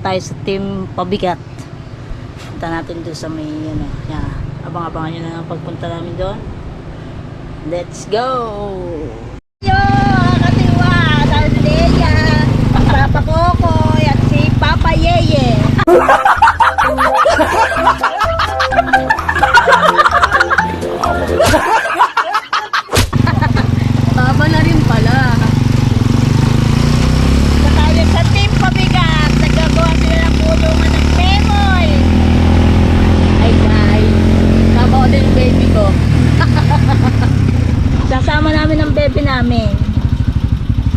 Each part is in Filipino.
tayo sa team pabigat. Punta natin doon sa may ano, yeah. Abang-abangan nyo na ang pagpunta namin doon. Let's go!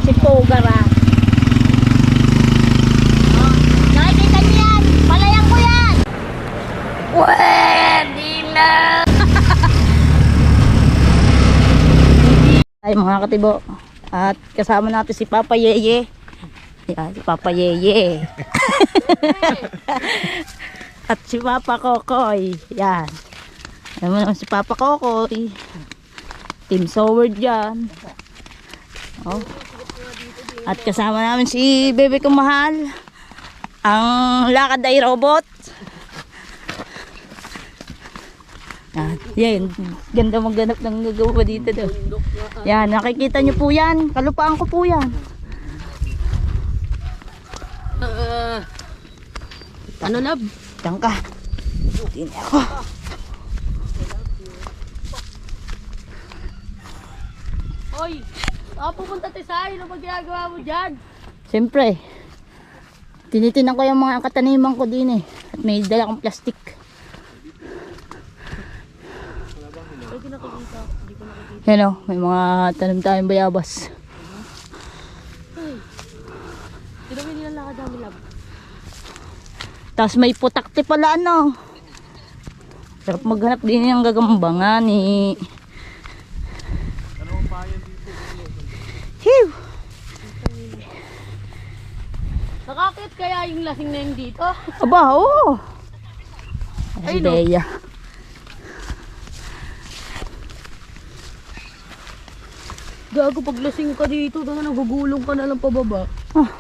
Si Pogara. Oh, nakikita niyo yan. Palayan ko yan. Pwede na. Ay mga katibo. At kasama natin si Papa Yeye. Yan, si Papa Yeye. At si Papa Kokoy. Yan. Alam mo naman si Papa Kokoy. Team Sower dyan. Oh. At kasama namin si Bebe kong mahal. Ang lakad ay robot. Yan, yan. Ganda magganap ng gagawa dito daw. Yan, nakikita niyo po yan. Kalupaan ko po yan. Uh, ano lab? Diyan ka. Tingin ako. Hoy, ako pupunta tayo sa Ano ba ginagawa mo dyan? Siyempre, tinitinan ko yung mga kataniman ko din eh. At may dala akong plastic. Yan o, may mga tanim tayong bayabas. Tinawin nila lakad namin lab. Tapos may putakti pala ano. Sarap maghanap din yung gagambangan eh. Kaya yung lasing na yung dito? Aba, oo. Ay, Ay. Bea. Gago pag lasing ka dito, tanga nagugulong ka na lang pababa. Ah.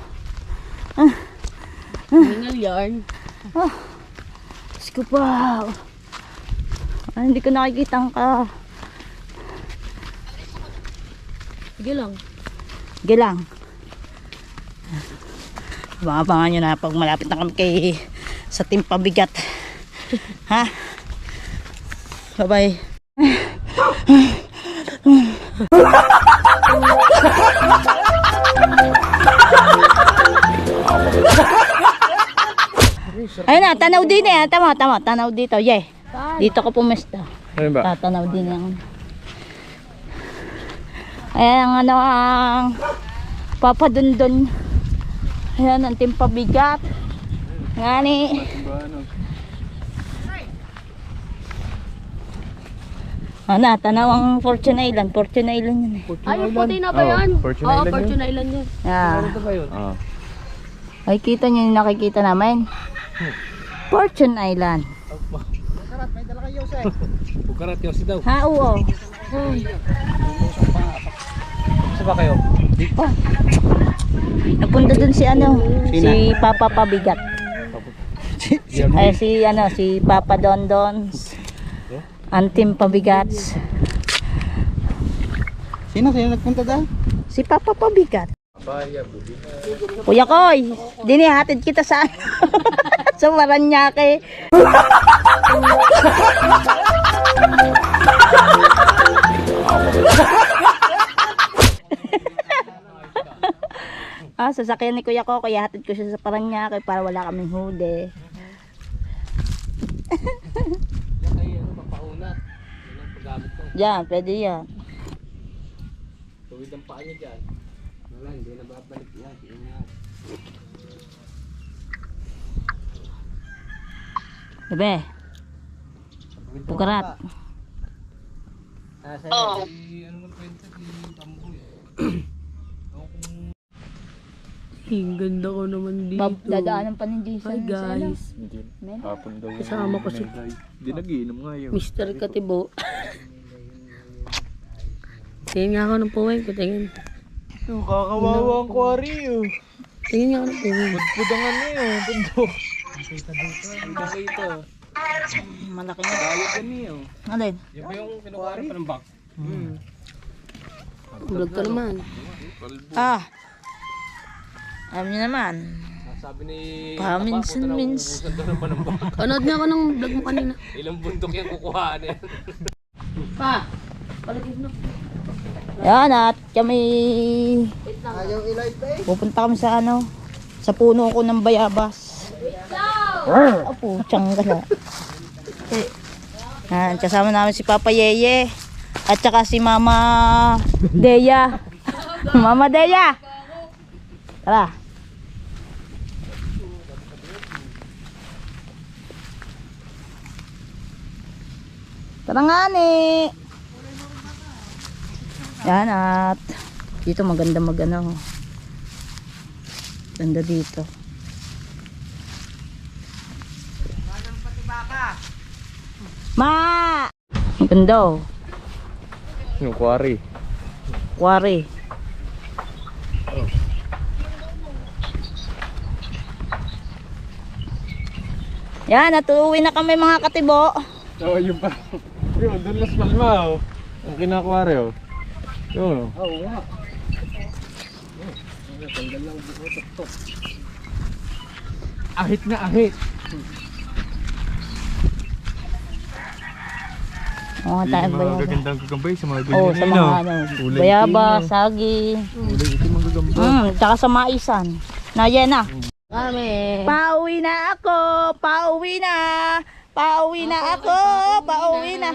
Hingal yarn. Diyos ko pa. Ah, hindi ko nakikita ka. Sige lang. Sige lang. Abangan nyo na pag malapit na kami kay sa team pabigat. ha? Bye-bye. Ayun na, tanaw din eh. Tama, tama, tanaw dito. Yeah. Dito ko pumesta. Ano ba? Tatanaw din yan. Ayan ang ano ang papadundon. Ayan ang timpabigat. Ngani. Ano, tanaw ang Fortune Island. Fortune Island yun eh. Ay, yung puti na ba Oo, yan? Fortune Oo, Island Fortune Island yan. Yeah. Ah. Ay, kita nyo yung nakikita namin. Fortune Island. Bukarat yung si daw. Ha, oo. Saan ba kayo? Oh. Napunta dun si ano, si Papa Pabigat. Ay si ano, si Papa Dondon. Antim Pabigats. Sino? Sino nagpunta dahil? Si Papa Pabigat. Kuya Koy, dinihatid kita sa ano? sa Maranyake. sasakyan ni Kuya ko, kaya hatid ko siya sa Paranaque para wala kaming huli. Yan, pwede yan. Tuwid ang paa niya dyan. Wala, hindi na babalik yan. Bebe, pukarat. Ah, sa'yo. Ano mo kwento si Tambo eh. Ang ganda ko naman dito. Bab, dadaanan pa ni Jason. Hi sa ano? guys. Hapon daw yung Kasama ko si Hindi nagiinom nga yun. Mr. Katibo. Tingin nga ako ng puwing ko, tingin. Yung kakawawa ang kwari oh. Tingin nga ano po. Budang ano yun, bundok. Ang dito. Malaki na. Dayot yan niyo. Alin? Ba yung kinukuha pa ng back? Hmm. Vlog ka naman. Ah. Alam niyo naman. Sabi ni ng back. Panood nga ako ng vlog mo kanina. Ilang bundok yung kukuhaan yan. Pa! Paligid na. Yan at kami pupunta kami sa ano sa puno ko ng bayabas. Apo, tiyangga na. Yan, kasama namin si Papa Yeye at saka si Mama Deya. Mama Deya. Tara. Tara nga ni. Yan at dito maganda mag ano. Ganda dito. Ma! Ang ganda oh. Yung quarry. Quarry. Yan, natuwi na kami mga katibo. Oo, yun pa. Yun, doon las palma oh. Ang kinakuwari oh. Yun oh. Oo nga. Ahit na ahit. Oo, tayo bayabas. gagandang gagambay sa mga Oo, sa mga ano, Kulay bayabas, sagi. Kulay ito mga gagambay. Mm, tsaka sa maisan. Na yan na. Kami. Pauwi na ako, pauwi na. Pauwi na ako. Pauwi na.